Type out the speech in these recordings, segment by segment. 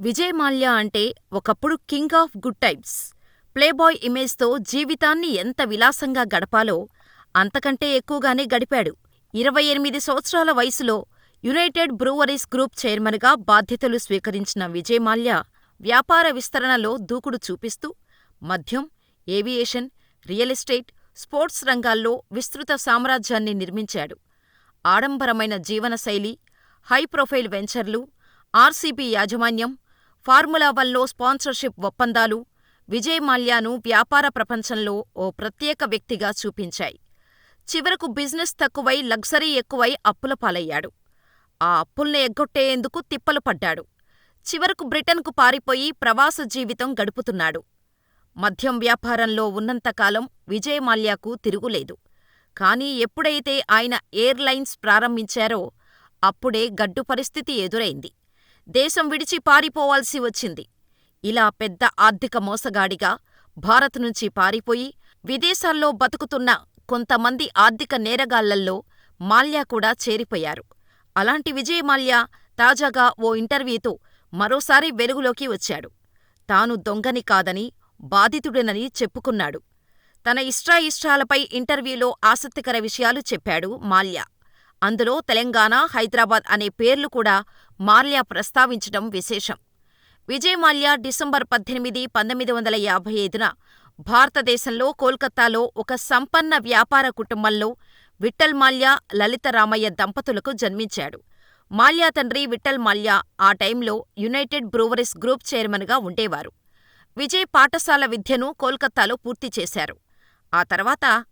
విజయ్ మాల్యా అంటే ఒకప్పుడు king of good times. Playboy ఇమేజ్తో జీవితాన్ని ఎంత విలాసంగా గడపాలో అంతకంటే ఎక్కువగానే గడిపాడు. ఇరవై ఎనిమిది సంవత్సరాల వయసులో యునైటెడ్ బ్రూవరీస్ గ్రూప్ చైర్మన్గా బాధ్యతలు స్వీకరించిన విజయ్ మాల్యా వ్యాపార విస్తరణలో దూకుడు చూపిస్తూ మద్యం, ఏవియేషన్, రియల్ ఎస్టేట్, స్పోర్ట్స్ రంగాల్లో విస్తృత సామ్రాజ్యాన్ని నిర్మించాడు. ఆడంబరమైన జీవనశైలి, హై ప్రొఫైల్ వెంచర్లు, ఆర్సీబీ యాజమాన్యం, ఫార్ములా వన్లో స్పాన్సర్షిప్ ఒప్పందాలు విజయ్ మాల్యాను వ్యాపార ప్రపంచంలో ఓ ప్రత్యేక వ్యక్తిగా చూపించాయి. చివరకు బిజినెస్ తక్కువై లగ్జరీ ఎక్కువై అప్పుల పాలయ్యాడు. ఆ అప్పుల్ని ఎగ్గొట్టేందుకు తిప్పలు పడ్డాడు. చివరకు బ్రిటన్కు పారిపోయి ప్రవాస జీవితం గడుపుతున్నాడు. మద్యం వ్యాపారంలో ఉన్నంతకాలం విజయ్ మాల్యాకు తిరుగులేదు. కానీ ఎప్పుడైతే ఆయన ఎయిర్ లైన్స్ ప్రారంభించారో అప్పుడే గడ్డు పరిస్థితి ఎదురైంది. దేశం విడిచి పారిపోవాల్సి వచ్చింది. ఇలా పెద్ద ఆర్థిక మోసగాడిగా భారత్ నుంచి పారిపోయి విదేశాల్లో బతుకుతున్న కొంతమంది ఆర్థిక నేరగాళ్ళల్లో మాల్యా కూడా చేరిపోయారు. అలాంటి విజయ్ మాల్యా తాజాగా ఓ ఇంటర్వ్యూతో మరోసారి వెలుగులోకి వచ్చాడు. తాను దొంగని కాదని, బాధితుడినని చెప్పుకున్నాడు. తన ఇష్టాయిష్టాలపై ఇంటర్వ్యూలో ఆసక్తికర విషయాలు చెప్పాడు మాల్యా. అందులో తెలంగాణ, హైదరాబాద్ అనే పేర్లు కూడా మాల్యా ప్రస్తావించటం విశేషం. విజయ్ మాల్యా డిసెంబర్ పద్దెనిమిది, పంతొమ్మిది వందల యాభై ఐదున భారతదేశంలో కోల్కతాలో ఒక సంపన్న వ్యాపార కుటుంబంలో విఠల్ మాల్యా, లలిత రామయ్య దంపతులకు జన్మించాడు. మాల్యా తండ్రి విఠల్ మాల్యా ఆ టైంలో యునైటెడ్ బ్రూవరీస్ గ్రూప్ చైర్మన్గా ఉండేవారు. విజయ్ పాఠశాల విద్యను కోల్కతాలో పూర్తి చేశారు. ఆ తర్వాత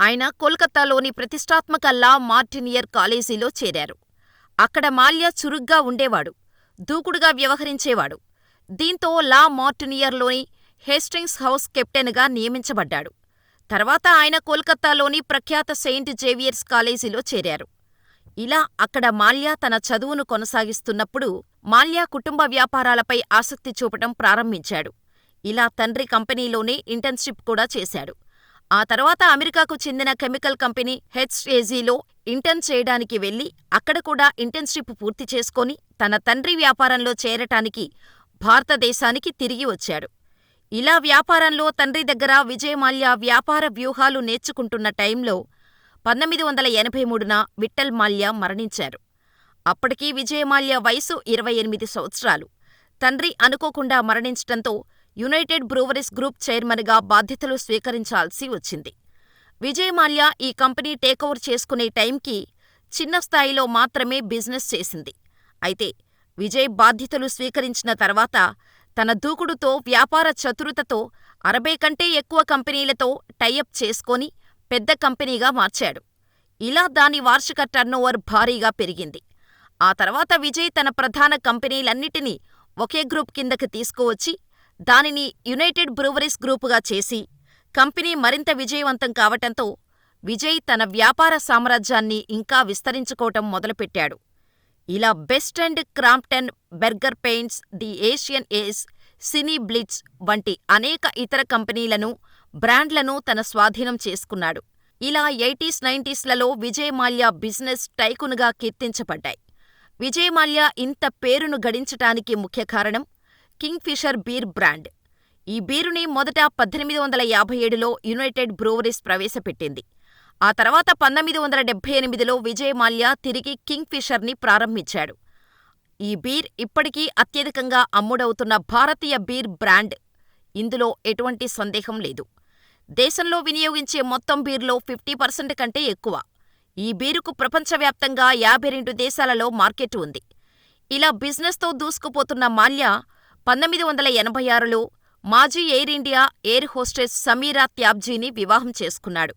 ఆయన కోల్కతాలోని ప్రతిష్టాత్మక లా మార్టినియర్ కాలేజీలో చేరారు. అక్కడ మాల్యా చురుగ్గా ఉండేవాడు. దూకుడుగా వ్యవహరించేవాడు. దీంతో లా మార్టినియర్లోని హేస్టింగ్స్ హౌస్ కెప్టెన్గా నియమించబడ్డాడు. తర్వాత ఆయన కోల్కతాలోని ప్రఖ్యాత సెయింట్ జేవియర్స్ కాలేజీలో చేరారు. ఇలా అక్కడ మాల్యా తన చదువును కొనసాగిస్తున్నప్పుడు మాల్యా కుటుంబ వ్యాపారాలపై ఆసక్తి చూపటం ప్రారంభించాడు. ఇలా తండ్రి కంపెనీలోనే ఇంటర్న్షిప్ కూడా చేశాడు. ఆ తర్వాత అమెరికాకు చెందిన కెమికల్ కంపెనీ హెచ్ఏజీలో ఇంటర్న్ చేయడానికి వెళ్ళి అక్కడ కూడా ఇంటర్న్షిప్ పూర్తి చేసుకొని తన తండ్రి వ్యాపారంలో చేరటానికి భారతదేశానికి తిరిగి వచ్చాడు. ఇలా వ్యాపారంలో తండ్రి దగ్గర విజయ్ మాల్యా వ్యాపార వ్యూహాలు నేర్చుకుంటున్న టైంలో పంతొమ్మిది వందల ఎనభై మూడున విఠల్ మాల్యా మరణించారు. అప్పటికి విజయ్ మాల్యా వయసు ఇరవై ఎనిమిది సంవత్సరాలు. తండ్రి అనుకోకుండా మరణించటంతో యునైటెడ్ బ్రూవరీస్ గ్రూప్ చైర్మన్గా బాధ్యతలు స్వీకరించాల్సి వచ్చింది. విజయ్ మాల్యా ఈ కంపెనీ టేకోవర్ చేసుకునే టైంకి చిన్న స్థాయిలో మాత్రమే బిజినెస్ చేసింది. అయితే విజయ్ బాధ్యతలు స్వీకరించిన తర్వాత తన దూకుడుతో, వ్యాపార చతురతతో అరవై కంటే ఎక్కువ కంపెనీలతో టైఅప్ చేసుకొని పెద్ద కంపెనీగా మార్చాడు. ఇలా దాని వార్షిక టర్నోవర్ భారీగా పెరిగింది. ఆ తర్వాత విజయ్ తన ప్రధాన కంపెనీలన్నిటినీ ఒకే గ్రూప్ కిందకి తీసుకువచ్చి దానిని యునైటెడ్ బ్రూవరీస్ గ్రూపుగా చేసి కంపెనీ మరింత విజయవంతం కావటంతో విజయ్ తన వ్యాపార సామ్రాజ్యాన్ని ఇంకా విస్తరించుకోవటం మొదలుపెట్టాడు. ఇలా Best and Crompton, Berger Paints, the Asian Age, Cine Blitz వంటి అనేక ఇతర కంపెనీలను, బ్రాండ్లను తన స్వాధీనం చేసుకున్నాడు. ఇలా ఎయిటీస్ నైంటీస్లలో విజయ్ మాల్యా బిజినెస్ టైకునుగా కీర్తించబడ్డాయి. విజయ్ మాల్యా ఇంత పేరును గడించటానికి ముఖ్య కారణం కింగ్ ఫిషర్ బీర్ బ్రాండ్. ఈ బీరుని మొదట పద్దెనిమిది వందల యాభై ఏడులో యునైటెడ్ బ్రూవరీస్ ప్రవేశపెట్టింది. ఆ తర్వాత పంతొమ్మిది వందల డెబ్బై ఎనిమిదిలో విజయ్ మాల్యా తిరిగి కింగ్ఫిషర్ని ప్రారంభించాడు. ఈ బీర్ ఇప్పటికీ అత్యధికంగా అమ్ముడవుతున్న భారతీయ బీర్ బ్రాండ్. ఇందులో ఎటువంటి సందేహం లేదు. దేశంలో వినియోగించే మొత్తం బీర్లో ఫిఫ్టీ పర్సెంట్ కంటే ఎక్కువ. ఈ బీరుకు ప్రపంచవ్యాప్తంగా యాభై రెండు దేశాలలో మార్కెట్ ఉంది. ఇలా బిజినెస్తో దూసుకుపోతున్న మాల్యా పంతొమ్మిది వందల ఎనభై ఆరులో మాజీ Air India air hostess Sameera త్యాబ్జీని వివాహం చేసుకున్నాడు.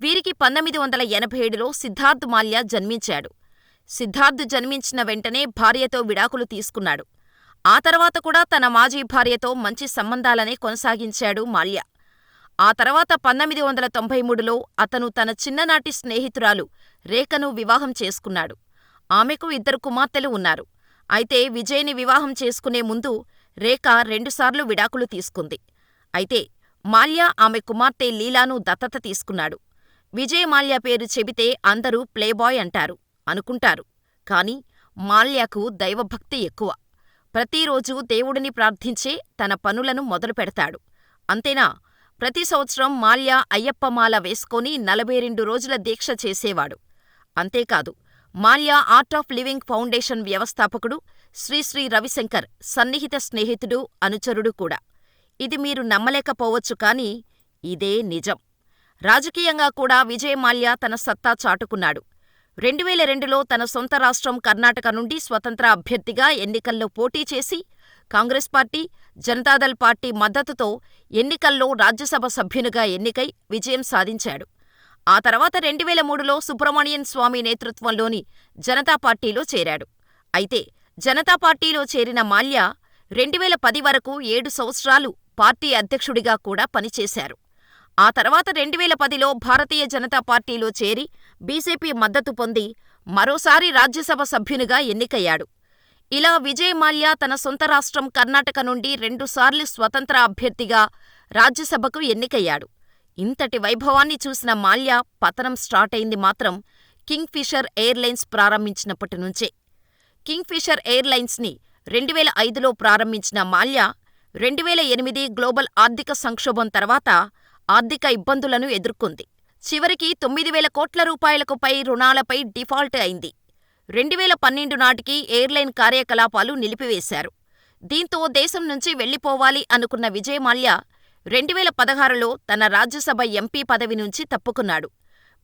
వీరికి పంతొమ్మిది వందల ఎనభై ఏడులో సిద్ధార్థ్ మాల్యా జన్మించాడు. సిద్ధార్థ్ జన్మించిన వెంటనే భార్యతో విడాకులు తీసుకున్నాడు. ఆ తర్వాత కూడా తన మాజీ భార్యతో మంచి సంబంధాలనే కొనసాగించాడు మాల్యా. ఆ తర్వాత పంతొమ్మిది వందల తొంభై మూడులో అతను తన చిన్ననాటి స్నేహితురాలు రేఖను వివాహం చేసుకున్నాడు. ఆమెకు ఇద్దరు కుమార్తెలు ఉన్నారు. అయితే విజయ్ని వివాహం చేసుకునే ముందు రేఖ రెండుసార్లు విడాకులు తీసుకుంది. అయితే మాల్యా ఆమె కుమార్తె లీలాను దత్తత తీసుకున్నాడు. విజయ్ మాల్యా పేరు చెబితే అందరూ ప్లేబాయ్ అంటారు, అనుకుంటారు. కాని మాల్యాకు దైవభక్తి ఎక్కువ. ప్రతిరోజూ దేవుడిని ప్రార్థించే తన పనులను మొదలుపెడతాడు. అంతేనా, ప్రతి సంవత్సరం మాల్యా అయ్యప్పమాల వేసుకొని నలభై రెండు రోజుల దీక్ష చేసేవాడు. అంతేకాదు, Mallya Art of Living Foundation వ్యవస్థాపకుడు శ్రీశ్రీ రవిశంకర్ సన్నిహిత స్నేహితుడు, అనుచరుడు కూడా. ఇది మీరు నమ్మలేకపోవచ్చు కానీ ఇదే నిజం. రాజకీయంగా కూడా విజయ్ మాల్యా తన సత్తా చాటుకున్నాడు. రెండువేల రెండులో తన సొంత రాష్ట్రం కర్ణాటక నుండి స్వతంత్ర అభ్యర్థిగా ఎన్నికల్లో పోటీ చేసి కాంగ్రెస్ పార్టీ, జనతాదళ్ పార్టీ మద్దతుతో ఎన్నికల్లో రాజ్యసభ సభ్యునిగా ఎన్నికై విజయం సాధించాడు. ఆ తర్వాత రెండువేల మూడులో సుబ్రమణియన్ స్వామి నేతృత్వంలోని జనతా పార్టీలో చేరాడు. అయితే జనతా పార్టీలో చేరిన మాల్యా రెండువేల పది వరకు ఏడు సంవత్సరాలు పార్టీ అధ్యక్షుడిగా కూడా పనిచేశారు. ఆ తర్వాత రెండువేల పదిలో భారతీయ జనతా పార్టీలో చేరి బీజేపీ మద్దతు పొంది మరోసారి రాజ్యసభ సభ్యునిగా ఎన్నికయ్యాడు. ఇలా విజయ్ మాల్యా తన సొంత రాష్ట్రం కర్ణాటక నుండి రెండుసార్లు స్వతంత్ర అభ్యర్థిగా రాజ్యసభకు ఎన్నికయ్యాడు. ఇంతటి వైభవాన్ని చూసిన మాల్యా పతనం స్టార్టయింది మాత్రం కింగ్ ఫిషర్ ఎయిర్లైన్స్ ప్రారంభించినప్పటి నుంచే. కింగ్ ఫిషర్ని రెండువేల ఐదులో ప్రారంభించిన మాల్యా రెండువేల ఎనిమిది గ్లోబల్ ఆర్థిక సంక్షోభం తర్వాత ఆర్థిక ఇబ్బందులను ఎదుర్కొంది. చివరికి తొమ్మిది వేల కోట్ల రూపాయలకు పై రుణాలపై డిఫాల్ట్ అయింది. రెండువేల పన్నెండు నాటికి ఎయిర్లైన్ కార్యకలాపాలు నిలిపివేశారు. దీంతో దేశం నుంచి వెళ్ళిపోవాలి అనుకున్న విజయ్ మాల్యా రెండువేల పదహారులో తన రాజ్యసభ ఎంపీ పదవి నుంచి తప్పుకున్నాడు.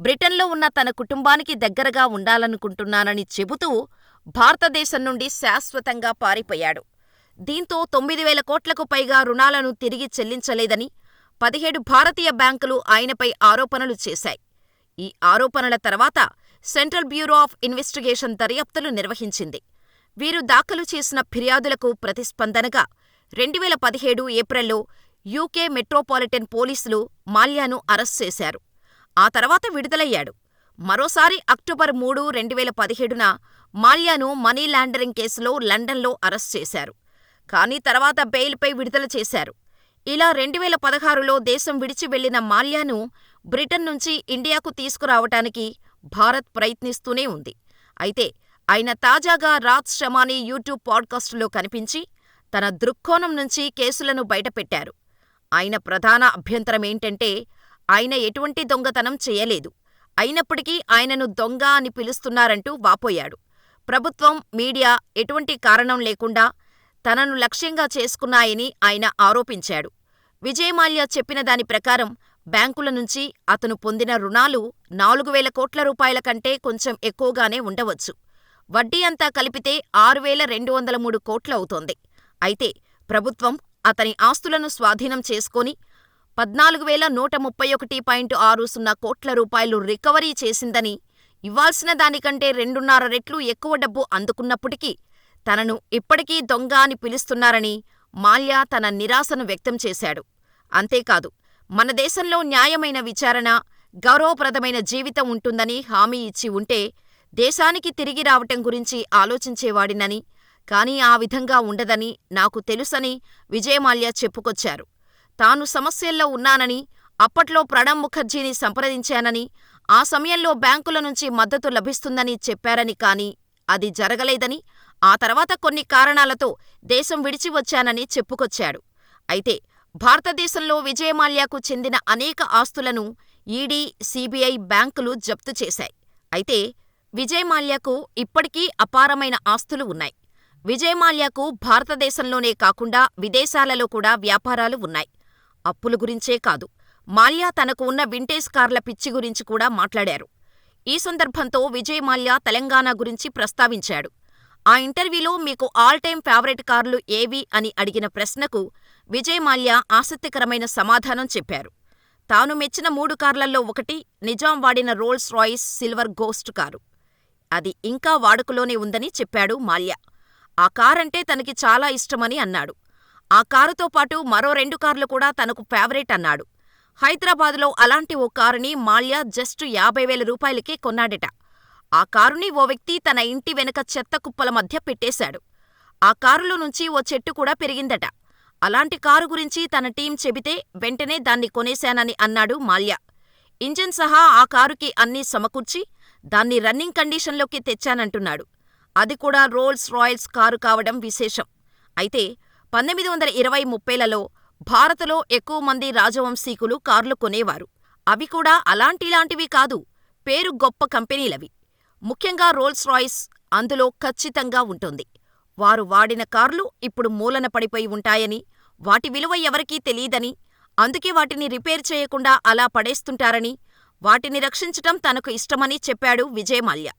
బ్రిటన్లో ఉన్న తన కుటుంబానికి దగ్గరగా ఉండాలనుకుంటున్నానని చెబుతూ భారతదేశం నుండి శాశ్వతంగా పారిపోయాడు. దీంతో తొమ్మిది వేల కోట్లకు పైగా రుణాలను తిరిగి చెల్లించలేదని పదిహేడు భారతీయ బ్యాంకులు ఆయనపై ఆరోపణలు చేశాయి. ఈ ఆరోపణల తర్వాత సెంట్రల్ బ్యూరో ఆఫ్ ఇన్వెస్టిగేషన్ దర్యాప్తులు నిర్వహించింది. వీరు దాఖలు చేసిన ఫిర్యాదులకు ప్రతిస్పందనగా రెండువేల పదిహేడు ఏప్రిల్లో యూకే మెట్రోపాలిటన్ పోలీసులు మాల్యాను అరెస్ట్ చేశారు. ఆ తర్వాత విడుదలయ్యాడు. మరోసారి అక్టోబర్ మూడు, రెండువేల పదిహేడున మాల్యాను మనీ లాండరింగ్ కేసులో లండన్లో అరెస్ట్ చేశారు. కానీ తర్వాత బెయిల్పై విడుదల చేశారు. ఇలా రెండువేల పదహారులో దేశం విడిచి వెళ్ళిన మాల్యాను బ్రిటన్ నుంచి ఇండియాకు తీసుకురావటానికి భారత్ ప్రయత్నిస్తూనే ఉంది. అయితే ఆయన తాజాగా రాజ్ షమానీ యూట్యూబ్ పాడ్కాస్టులో కనిపించి తన దృక్కోణం నుంచి కేసులను బయటపెట్టారు. ఆయన ప్రధాన అభ్యంతరమేంటంటే ఆయన ఎటువంటి దొంగతనం చేయలేదు. అయినప్పటికీ ఆయనను దొంగ అని పిలుస్తున్నారంటూ వాపోయాడు. ప్రభుత్వం, మీడియా ఎటువంటి కారణం లేకుండా తనను లక్ష్యంగా చేసుకున్నాయని ఆయన ఆరోపించాడు. విజయమాల్యా చెప్పిన దాని ప్రకారం బ్యాంకుల నుంచి అతను పొందిన రుణాలు నాలుగు వేల కోట్ల రూపాయల కంటే కొంచెం ఎక్కువగానే ఉండవచ్చు. వడ్డీ అంతా కలిపితే ఆరు వేల రెండు వందల మూడు కోట్లవుతోంది. అయితే ప్రభుత్వం అతని ఆస్తులను స్వాధీనం చేసుకొని పద్నాలుగు వేల నూట ముప్పై ఒకటి పాయింట్ ఆరు సున్నా కోట్ల రూపాయలు రికవరీ చేసిందని, ఇవ్వాల్సిన దానికంటే రెండున్నర రెట్లు ఎక్కువ డబ్బు అందుకున్నప్పటికీ తనను ఇప్పటికీ దొంగ అని పిలుస్తున్నారని మాల్యా తన నిరాశను వ్యక్తం చేశాడు. అంతేకాదు, మన దేశంలో న్యాయమైన విచారణ, గౌరవప్రదమైన జీవితం ఉంటుందని హామీ ఇచ్చి ఉంటే దేశానికి తిరిగి రావటం గురించి ఆలోచించేవాడినని, కానీ ఆ విధంగా ఉండదని నాకు తెలుసని విజయమాల్య చెప్పుకొచ్చారు. తాను సమస్యల్లో ఉన్నానని, అప్పట్లో ప్రణబ్ ముఖర్జీని సంప్రదించానని, ఆ సమయంలో బ్యాంకుల నుంచి మద్దతు లభిస్తుందని చెప్పారని కానీ అది జరగలేదని, ఆ తర్వాత కొన్ని కారణాలతో దేశం విడిచి వచ్చానని చెప్పుకొచ్చాడు. అయితే భారతదేశంలో విజయమాల్యకు చెందిన అనేక ఆస్తులను ఈడీ, సీబీఐ బ్యాంకులు జప్తు చేశాయి. అయితే విజయమాల్యకు ఇప్పటికీ అపారమైన ఆస్తులు ఉన్నాయి. విజయ్ మాల్యాకు భారతదేశంలోనే కాకుండా విదేశాలలో కూడా వ్యాపారాలు ఉన్నాయి. అప్పుల గురించే కాదు, మాల్యా తనకు ఉన్న వింటేజ్ కార్ల పిచ్చి గురించి కూడా మాట్లాడారు. ఈ సందర్భంతో విజయ్ మాల్యా తెలంగాణ గురించి ప్రస్తావించాడు. ఆ ఇంటర్వ్యూలో మీకు ఆల్ టైమ్ ఫేవరెట్ కార్లు ఏవి అని అడిగిన ప్రశ్నకు విజయ్ మాల్యా ఆసక్తికరమైన సమాధానం చెప్పారు. తాను మెచ్చిన మూడు కార్లల్లో ఒకటి నిజాం వాడిన Rolls Royce Silver Ghost car. అది ఇంకా వాడుకలోనే ఉందని చెప్పాడు మాల్యా. ఆ కారంటే తనకి చాలా ఇష్టమని అన్నాడు. ఆ కారుతో పాటు మరో రెండు కార్లు కూడా తనకు ఫేవరెట్ అన్నాడు. హైదరాబాదులో అలాంటి ఓ కారుని మాల్యా జస్ట్ యాభై వేల రూపాయలకే కొన్నాడట. ఆ కారుని ఓ వ్యక్తి తన ఇంటి వెనక చెత్త కుప్పల మధ్య పెట్టేశాడు. ఆ కారులో నుంచి ఓ చెట్టు కూడా పెరిగిందట. అలాంటి కారు గురించి తన టీం చెబితే వెంటనే దాన్ని కొనేశానని అన్నాడు మాల్యా. ఇంజన్ సహా ఆ కారుకి అన్నీ సమకూర్చి దాన్ని రన్నింగ్ కండిషన్లోకి తెచ్చానంటున్నాడు. అది కూడా రోల్స్ రాయల్స్ కారు కావడం విశేషం. అయితే పంతొమ్మిది వందల ఇరవై ముప్పైలలో భారతలో ఎక్కువ మంది రాజవంశీకులు కార్లు కొనేవారు. అవి కూడా అలాంటిలాంటివి కాదు, పేరు గొప్ప కంపెనీలవి. ముఖ్యంగా రోల్స్ రాయిస్ అందులో ఖచ్చితంగా ఉంటుంది. వారు వాడిన కార్లు ఇప్పుడు మూలన పడిపోయి ఉంటాయని, వాటి విలువ ఎవరికీ తెలీదని, అందుకే వాటిని రిపేర్ చేయకుండా అలా పడేస్తుంటారని, వాటిని రక్షించటం తనకు ఇష్టమని చెప్పాడు విజయ్మాల్యా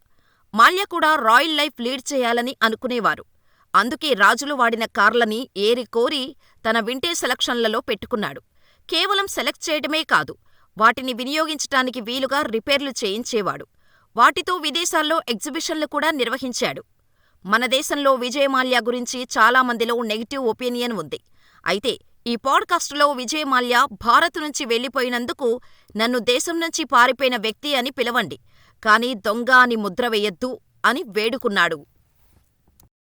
మాల్యా కూడా రాయల్ లైఫ్ లీడ్ చేయాలని అనుకునేవారు. అందుకే రాజులు వాడిన కార్లని ఏరికోరి తన వింటేజ్ సెలక్షన్లలో పెట్టుకున్నాడు. కేవలం సెలెక్ట్ చేయడమే కాదు, వాటిని వినియోగించటానికి వీలుగా రిపేర్లు చేయించేవాడు. వాటితో విదేశాల్లో ఎగ్జిబిషన్లు కూడా నిర్వహించాడు. మన దేశంలో విజయ్ మాల్యా గురించి చాలామందిలో నెగటివ్ ఒపీనియన్ ఉంది. అయితే ఈ పాడ్కాస్టులో విజయ్ మాల్యా భారత్ నుంచి వెళ్ళిపోయినందుకు నన్ను దేశం నుంచి పారిపోయిన వ్యక్తి అని పిలవండి, కాని దొంగ అని ముద్ర వెయ్యొద్దు అని వేడుకున్నాడు.